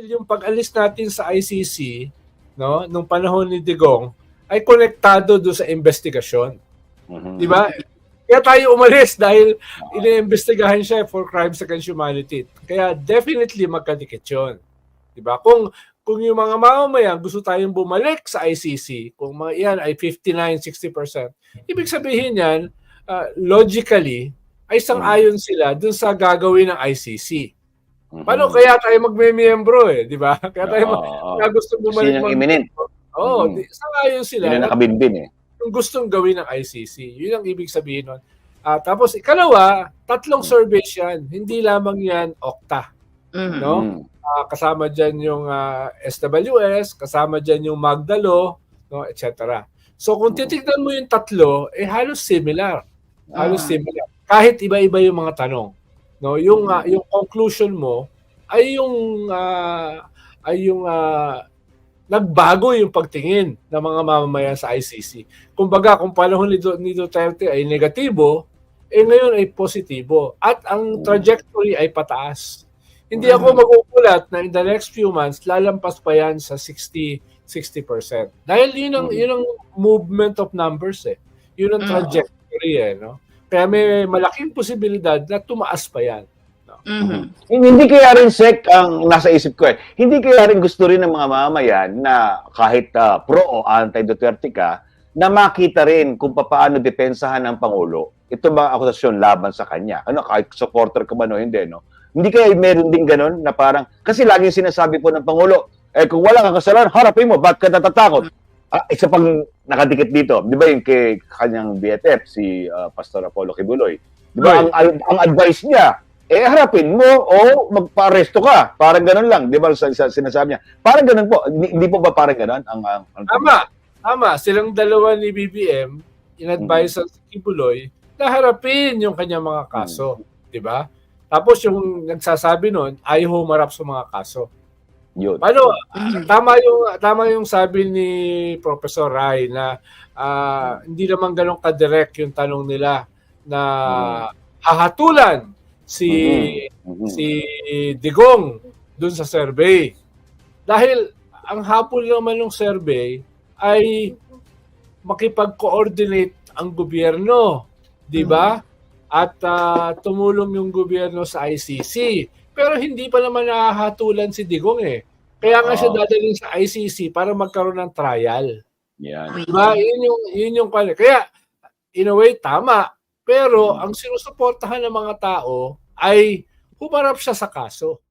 dahil yung pag-alis natin sa ICC, no, nung panahon ni Digong, ay konektado do sa investigasyon. Mhm. Di ba? Kaya tayo umalis dahil iniimbestigahan siya for crimes against humanity. Kaya definitely magkadikit yun. Di ba? Kung kung yung mga mamamayan gusto tayong bumalik sa ICC, kung mga yan ay 59-60%, ibig sabihin yan, uh, logically, ay sang-ayon sila dun sa gagawin ng ICC. Mhm. Paano kaya tayo magme-miyembro eh, di ba? Kaya tayo mag- Oo, oo. kaya gusto bumalik. Mag- imminent? Oo, Mhm. di- sang-ayon sila. Yun na nakabinbin eh. yung gustong gawin ng ICC. Yun ang ibig sabihin nun. Ah, tapos ikalawa, tatlong surveys yan. Hindi lamang yan OCTA. Mhm. No? Ah, kasama dyan yung ah, SWS, kasama dyan yung Magdalo, no, etc. So kung titignan mo yung tatlo, eh halos similar. Halos Ah. similar. Kahit iba-iba yung mga tanong. No, yung ah, yung conclusion mo ay yung ah, ay yung ah, nagbago yung pagtingin ng mga mamamayan sa ICC. Kumbaga, kung panahon ni, ni Duterte ay negatibo, eh ngayon ay positibo. At ang trajectory ay pataas. Hindi ako magugulat na in the next few months, lalampas pa yan sa 60, 60%. Dahil yun ang, Mhm. yun ang movement of numbers eh. Yun ang Mhm. trajectory eh. No? Kaya may malaking posibilidad na tumaas pa yan. Mhm. Hindi kaya rin sec ang nasa isip ko eh. Hindi kaya rin gusto rin ng mga mamamayan na kahit ah, pro o anti-Duterte ka, na makita rin kung paano depensahan ng Pangulo. Ito ba akusasyon laban sa kanya? Ano, kahit supporter ka ba no, hindi, no? Hindi kaya meron din ganun na parang, kasi laging sinasabi po ng Pangulo, eh kung wala kang kasalanan, harapin mo, ba't ka natatakot? Ah, isa pang nakadikit dito, di ba yung kay kanyang BFF, si ah, Pastor Apollo Kibuloy? Di ba, ang, ang, ang advice niya, eh harapin mo o magpa-aresto ka. Parang ganun lang, di ba sa, sa sinasabi niya. Parang ganun po. Hindi, hindi po ba parang ganun? Ang, ang, ang, Tama. Tama. Silang dalawa ni BBM, in-advise sa Kibuloy, na harapin yung kanyang mga kaso. Di ba? Tapos yung nagsasabi nun, ayaw humarap sa mga kaso. Yun. Mhm. tama yung tama yung sabi ni Professor Rai na ah, hindi naman ganun ka-direct yung tanong nila na hahatulan si Mhm. si Digong dun sa survey. Dahil ang hapon naman ng survey ay makipag-coordinate ang gobyerno, di ba? At ah, tumulong yung gobyerno sa ICC. Pero hindi pa naman nahahatulan si Digong eh. Kaya nga siya dadalhin sa ICC para magkaroon ng trial. Yan. Diba? Yun yung, yun yung. Kaya, in a way, tama. Pero ang sinusuportahan ng mga tao ay humarap siya sa kaso.